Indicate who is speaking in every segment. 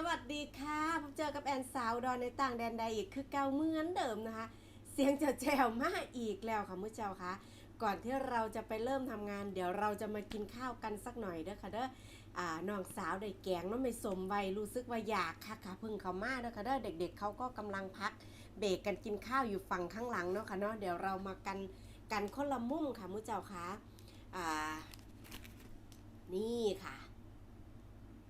Speaker 1: สวัสดีค่ะพบเจอกับแอนสาวดอนในต่างแดนใดอีกคือเก่าเหมือนเดิมนะคะ เสียงจ้าแจวมากอีกแล้วค่ะมื้อเจ้าคะก่อนที่เราจะไปเริ่มทำงาน เดี๋ยวเราจะมากินข้าวกันสักหน่อยเด้อค่ะเด้ออ่าน้องสาวได้แกงน้องไม่สมวัยรู้สึกว่าอยากค่ะค่ะพึ่งเขามาเด้อค่ะเด้อเด็ก ๆเขาก็กำลังพักเบรกกันกินข้าวอยู่ฝั่งข้างหลังเนาะค่ะเนาะเดี๋ยวเรามากันกันคนละมุมค่ะมื้อเจ้าคะอ่านี่ค่ะ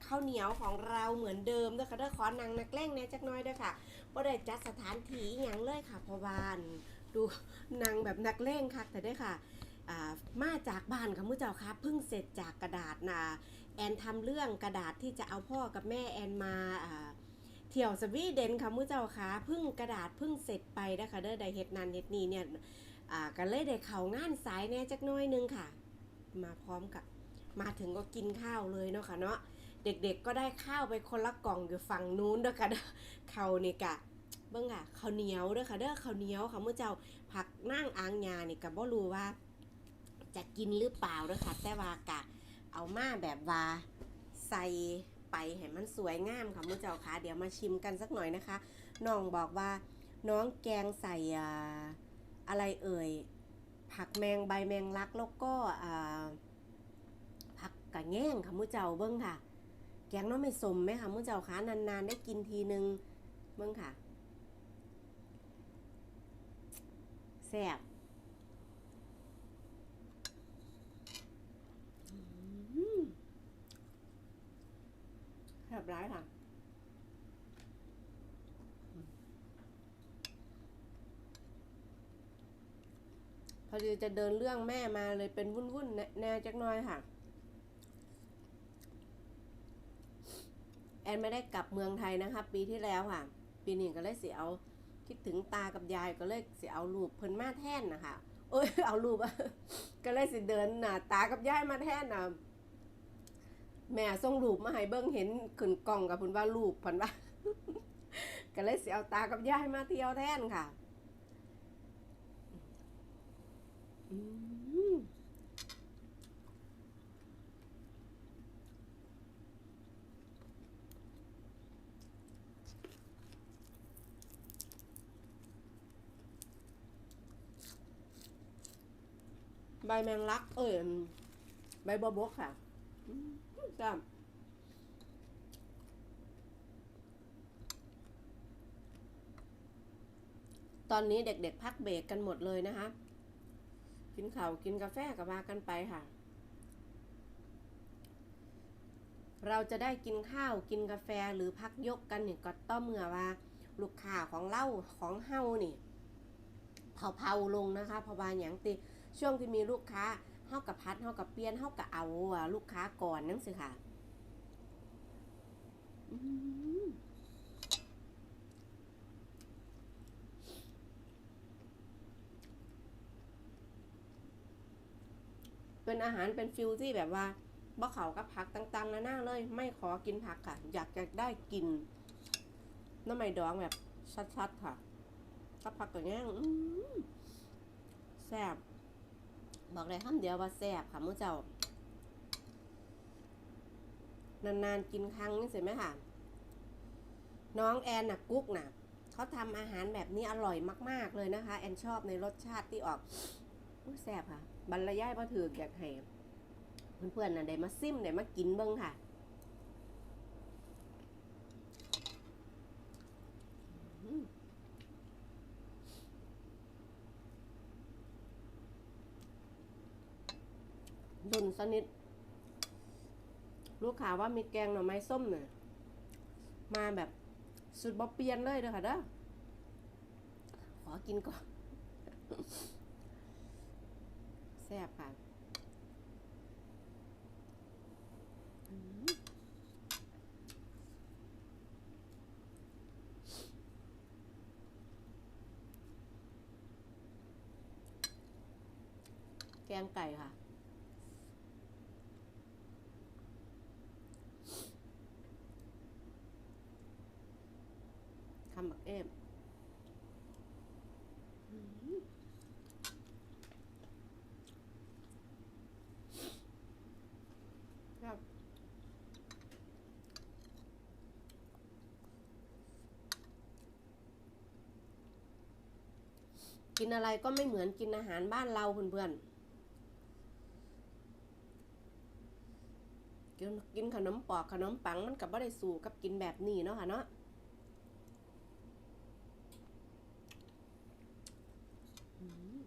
Speaker 1: ข้าวเหนียวของเราเหมือนเดิมเด้อค่ะเด้อขอนางนักแกล้งแน่จักน้อยเด้อค่ะบ่ได้จัดสถานที่อหยังเลยค่ะพราะว่านดูนางแบบนักเล่งค่ะแต่ได้ค่ะามาจากบ้านค่ะมื้อเจ้าค่ะเพิ่งเสร็จจากกระดาษนะแอนทำเรื่องกระดาษที่จะเอาพ่อกับแม่แอนมาอ่าเที่ยวสวีเดนค่ะมื้อเจ้าค่ะเพิ่งกระดาษเพิ่งเสร็จไปนะคะเด้อได้เฮ็ดนันเฮ็ดนี่เนี่ยก็เลยได้เข้างานสายแน่จักน้อยนึงค่ะ มาพร้อมกับมาถึงก็กินข้าวเลยเนาะค่ะเนาะ เด็กๆก็ได้ข้าวไปคนละกล่องอยู่ฝั่งนู้นด้อค่ะเด้อเขาวนี่กะเบิ่งอะข้าวเหนียวด้อค่ะเด้อข้าวเหนียวค่ะเมื่อเจ้าผักนั่งอ่างยานี่ก็บ่รู้ว่า จะกินหรือเปล่าด้อค่ะ แต่ว่ากะ เอามาแบบว่าใส่ไปให้มันสวยงามค่ะเมื่อเจ้าค่ะเดี๋ยวมาชิมกันสักหน่อยนะคะน้องบอกว่าน้องแกงใส่อะไรเอ่ยผักแมงใบแมงลักแล้วก็ผักกะแง่งค่ะมือเจ้าเบิ้งค่ะ แกงน้องไม่สมไหมคะมื่อเจ้าคะนานๆ ได้กินทีนึงเบิ้งค่ะแซ่บแซ่บร้ายค่ะพอดีจะเดินเรื่องแม่มาเลยเป็นวุ่นๆแน่จักหน้อยค่ะ อนไม่ได้กลับเมืองไทยนะคะ ปีที่แล้วค่ะ ปีนี้ก็เลยเสียเอาคิดถึงตากับยายก็เลยเสียเอารูปเพิ่นมาแท่นนะคะเอ้ยเอารูปอะก็เลยสิเดินน่ะตากับยายมาแท่นน่ะแม่ส่งรูปมาให้เบิ้งเห็นขึ้นกล่องกับพิ่นว่ารูปเพิ่นว่าก็เลยเสียเอาตากับยายมาเที่ยวแท่นค่ะ อืม ใบแมงลัก เอ้ยใบบัวบกค่ะจ้าตอนนี้เด็กๆพักเบรกกันหมดเลยนะคะ กินข้าวกินกาแฟกับว่ากันไปค่ะ เราจะได้กินข้าวกินกาแฟหรือพักยกกันนี่ก็ต้องเมื่อว่า ลูกค้าของเล่าของเฮานี่เผาๆลงนะคะเพราะว่าอย่างติ ช่วงที่มีลูกค้าเฮากับพัดเฮากับเปลี่ยนเฮากับเอาลูกค้าก่อนนั่นสิค่ะเป็นอาหารเป็นฟิลที่แบบว่าบ่เขากับผักต่างๆนานาเลย ไม่ขอกินผักค่ะ อยากจะได้กินน้ำไม่ดองแบบชัดๆค่ะกับผักตัวนี้แซ่บ บอกเลยคำเดียวว่าแซ่บค่ะมื้อเจ้านานๆกินครั้งนี่เสร็จไหมค่ะ น้องแอนน่ะกุ๊กน่ะเขาทำอาหารแบบนี้อร่อยมาก ๆ เลยนะคะ แอนชอบในรสชาติที่ออกอแซ่บค่ะ บรรยายพอถืออยากให้เพื่อนๆน่ะได้มาซิมได้มากินเบิ้งค่ะ อืม ดุนสนิท ลูกค้าว่ามีแกงหน่อไม้ส้มเนี่ยมาแบบสุดบ๊อบเปียนเลยเด้อค่ะเด้อ ขอกินก่อนแซ่บค่ะแกงไก่ค่ะ คำบักเอฟอืมครับ กินอะไรก็ไม่เหมือนกินอาหารบ้านเราเพื่อนๆกินขนมปอกขนมปังมันกับบ่ได้สู่กับกินแบบนี้เนาะค่ะเนาะอืม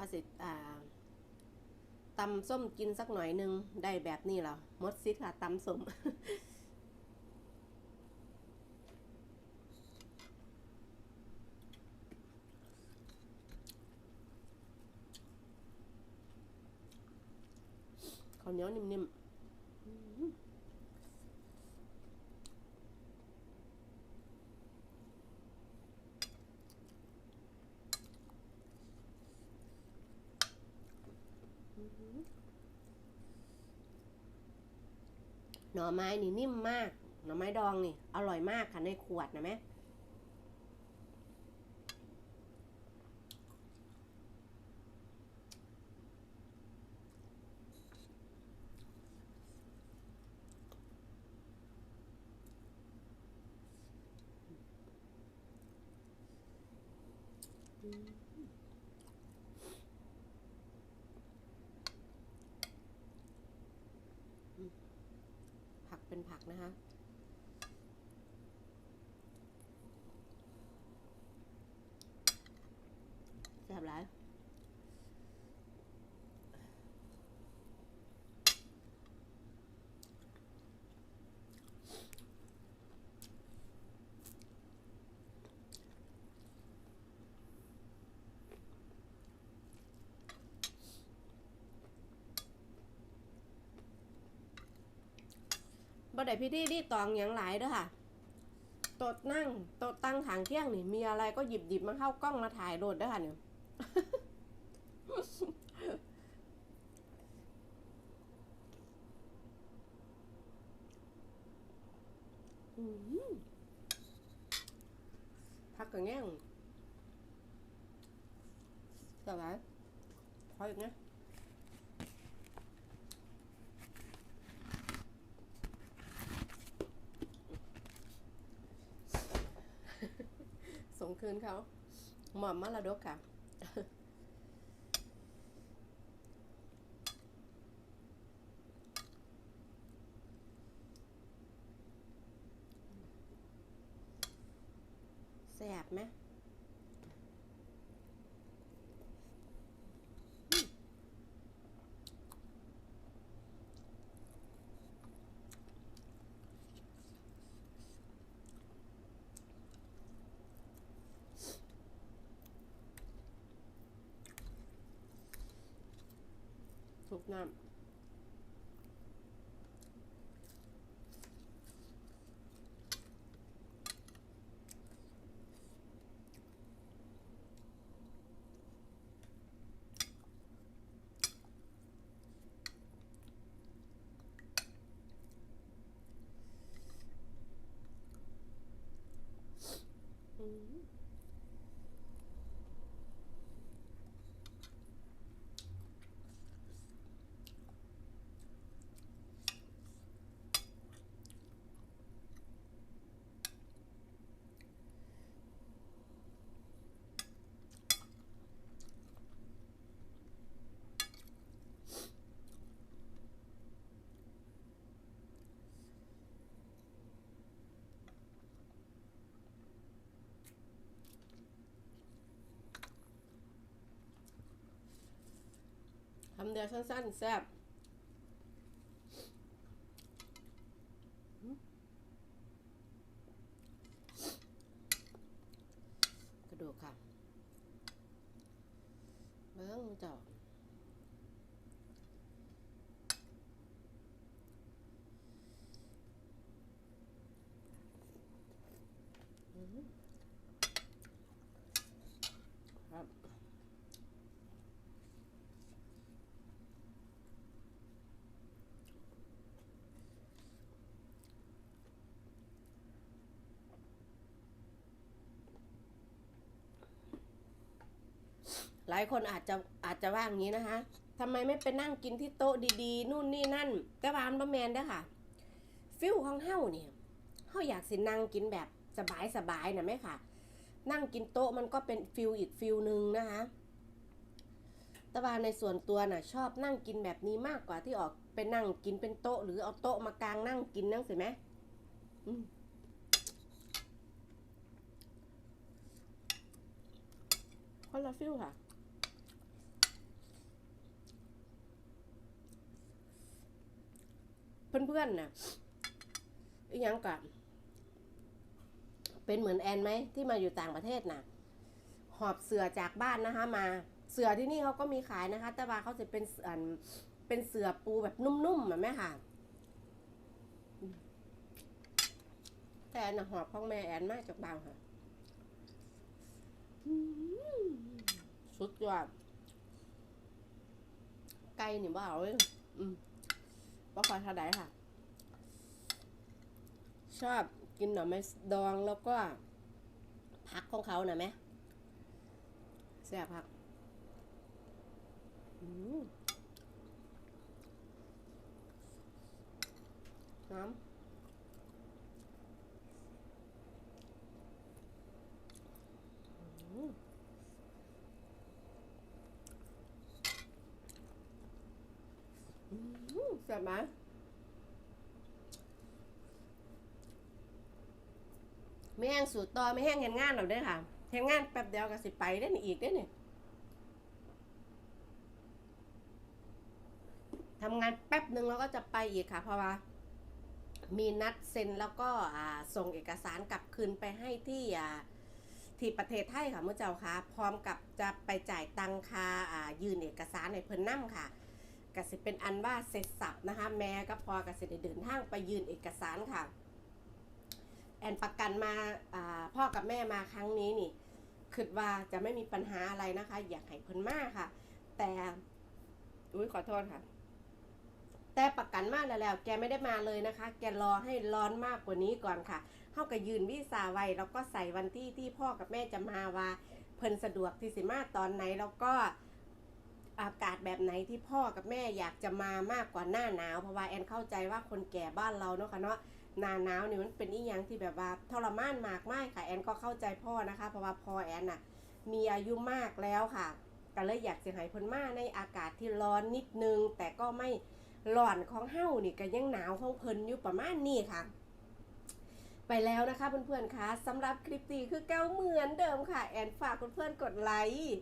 Speaker 1: ว่าสิอ่าตำส้มกินสักหน่อยหนึงได้แบบนี้เหรอมดซิดค่ะตำส้มข้าวเหนียวนิ่มๆอืม หน่อไม้นี่นิ่มมาก หน่อไม้ดองนี่ อร่อยมากค่ะในขวดนะแม่ผัก เป็นผักนะคะ แซ่บหลาย บ่ได้พี่ที่ที่ตองอย่างหลายเด้อค่ะโต๊ะนั่งโต๊ะตั้งถางเที่ยงนี่ มีอะไรก็หยิบหยิบมาเข้ากล้องมาถ่ายโดดเด้อค่ะเนี่ยพักกับแง่งต่อไปพออีกนะ ส่ง คืนเขาหม่อมมรดกค่ะ แสบไหม ทุกน้ำ อืมคำ เดียวสั้นๆแซ่บกระดูกค่ะ เบิ้งเจ้าอืมครับ หลายคนอาจจะอาจจะว่าอย่างนี้นะคะทำไมไม่ไปนั่งกินที่โต๊ะดีๆ นู่นนี่นั่น แต่ว่าอันบะแมนเด้อค่ะ ฟิลของเฮาเนี่ยเฮาอยากสินั่งกินแบบสบายๆนะแม่ค่ะ นั่งกินโต๊ะมันก็เป็นฟิลอีกฟิลหนึ่งนะคะแต่ว่าในส่วนตัวน่ะชอบนั่งกินแบบนี้มากกว่าที่ออกไปนั่งกินเป็นโต๊ะ หรือเอาโต๊ะมากางนั่งกินนั่งสิไหมอืมคนละฟิลค่ะ เพื่อนๆน่ะอีกยังกับเป็นเหมือนแอนไหมที่มาอยู่ต่างประเทศน่ะหอบเสือจากบ้านนะคะ มาเสือที่นี่เขาก็มีขายนะคะ แต่ว่าเขาจะเป็นเสือเป็นเสือปูแบบนุ่มๆอะแม่ค่ะ แต่แอนน่ะหอบของแม่แอนมากจากบางค่ะสุดยอดไก่นี่บ้าเลยอืม บ่คอยเท่าไดค่ะ ชอบกินหน่อไม้ดองแล้วก็ผักของเขาน่ะไหมแซ่บผักน้ำอืมอื มแซ่บไหมไม่แห้งสูตรต่อไม่แห้งเห็นงานเราได้อค่ะเห็นงานแป๊บเดียวก็สิไปได้อนี่อีกได้อนี่ทำงานแป๊บหนึ่งแล้วก็จะไปอีกค่ะ เพราะว่ามีนัดเซ็นแล้วก็ส่งเอกสารกลับคืนไปให้ที่ที่ประเทศไทยค่ะเมื่อเจ้าค่ะ พร้อมกับจะไปจ่ายตังค่ายืนเอกสารในเพิ่นนั่มค่ะ ก็สิเป็นอันว่าเสร็จสับนะคะ แม่ก็พอก็สิได้เดินทางไปยืนเอกสารค่ะ แอนประกันมาพ่อกับแม่มาครั้งนี้นี่คิดว่าจะไม่มีปัญหาอะไรนะคะ อยากให้เพิ่นมากค่ะ แต่อุ้ยขอโทษค่ะ แต่ประกันมาแล้วแล้ว แกไม่ได้มาเลยนะคะ แกรอให้ร้อนมากกว่านี้ก่อนค่ะเข้าก็ยืนวีซ่าไว้แล้วก็ใส่วันที่ที่พ่อกับแม่จะมาว่า เพิ่นสะดวกที่สิมาตอนไหนแล้วก็ อากาศแบบไหนที่พ่อกับแม่อยากจะมามากกว่าหน้าหนาว เพราะว่าแอนเข้าใจว่าคนแก่บ้านเราเนาะค่ะเนาะหน้าหนาวนี่มันเป็นอีหยังที่แบบว่าทรมานมากมากค่ะแอนก็เข้าใจพ่อนะคะ เพราะว่าพ่อแอนน่ะมีอายุมากแล้วค่ะก็เลยอยากจะให้เพิ่นมาในอากาศที่ร้อนนิดนึง แต่ก็ไม่ร้อนของเฮ้านี่ก็ยังหนาวของเพิ่นอยู่ประมาณนี้ค่ะ ไปแล้วนะคะเพื่อนๆคะสำหรับคลิปนี้คือเก้าเหมือนเดิมค่ะ แอนฝากเพื่อนๆกดไลค์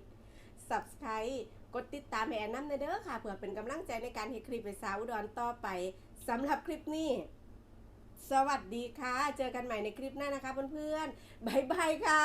Speaker 1: subscribe กดติดตามแอนน้ำในเด้อค่ะเพื่อเป็นกำลังใจในการเฮ็ดคลิปไปสาวอุดรต่อไปสำหรับคลิปนี้ สวัสดีค่ะ เจอกันใหม่ในคลิปหน้านะคะเพื่อนๆบายบายค่ะ